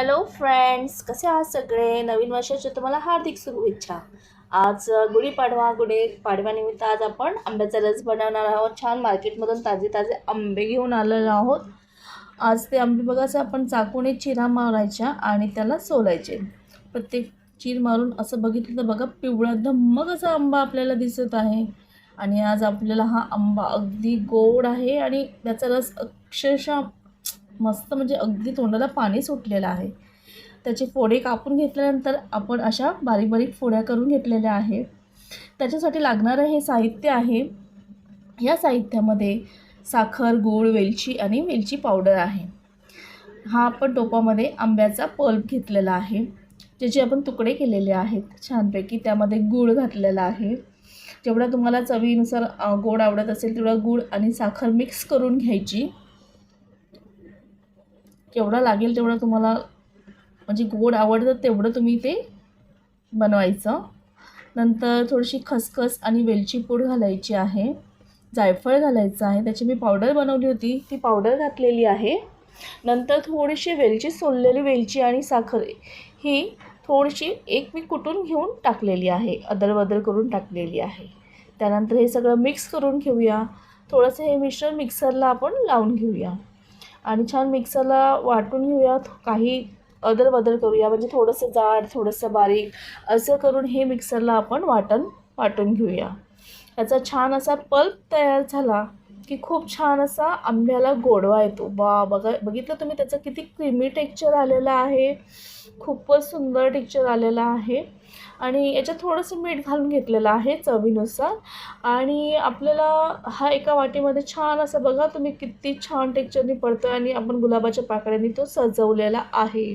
Hello friends कसे आहात सगळे? नवीन वर्षाच्या तुम्हाला हार्दिक शुभेच्छा. आज गुढीपाडवा गुढी पाडव्यानिमित्त आज आपण आंब्याचा रस बनवणार आहोत. छान मार्केटमधून ताजे ताजे आंबे घेऊन आलेलो आहोत. आज ते आंबे बघायचं आपण चाकूने चिरा मारायच्या आणि त्याला सोलायचे. प्रत्येक चीर मारून असं बघितलं तर बघा पिवळा धम्मक असा आंबा आपल्याला दिसत आहे. आणि आज आपल्याला हा आंबा अगदी गोड आहे आणि त्याचा रस अक्षरशः मस्त म्हणजे अगदी तोंडाला पाणी सुटलेलं आहे. त्याचे फोडे कापून घेतल्यानंतर आपण अशा बारीक बारीक फोड्या करून घेतलेल्या आहे त्याच्यासाठी लागणारं हे साहित्य आहे. या साहित्यामध्ये साखर गूळ वेलची आणि वेलची पावडर आहे. हा आपण टोपामध्ये आंब्याचा पल्प घेतलेला आहे. ज्याचे आपण तुकडे केलेले आहेत. छानपैकी त्यामध्ये गूळ घातलेला आहे. जेवढा तुम्हाला चवीनुसार गोड आवडत असेल तेवढा गूळ आणि साखर मिक्स करून घ्यायची. केवढा लागेल तेवढं तुम्हाला म्हणजे गोड आवडतं तेवढं तुम्ही ते बनवायचं. नंतर थोडीशी खसखस आणि वेलची पूड घालायची आहे. जायफळ घालायचं आहे. त्याची मी पावडर बनवली होती. ती पावडर घातलेली आहे. नंतर थोडीशी वेलची सोललेली वेलची आणि साखर ही थोडीशी एक मी कुटून घेऊन टाकलेली आहे. अदरबदर करून टाकलेली आहे. त्यानंतर हे सगळं मिक्स करून घेऊया. थोडंसं हे मिश्रण मिक्सरला आपण लावून घेऊया. आणि छान मिक्सरला वाटून घेऊया काही अदरबदल करूया. म्हणजे थोडंसं जाड थोडंसं बारीक असं करून हे मिक्सरला आपण वाटण वाटून घेऊया. याचा छान असा पल्प तयार झाला. की खूप छान असा आंब्याला गोडवा येतो. बा बघा बघितलं तुम्ही त्याचं किती क्रीमी टेक्स्चर आलेलं आहे. खूपच सुंदर टेक्स्चर आलेलं आहे. आणि याच्यात थोडंसं मीठ घालून घेतलेलं आहे चवीनुसार. आणि आपल्याला हा एका वाटीमध्ये छान असं बघा तुम्ही किती छान टेक्स्चरनी पडतो आहे आणि आपण गुलाबाच्या पाकळ्यांनी तो सजवलेला आहे.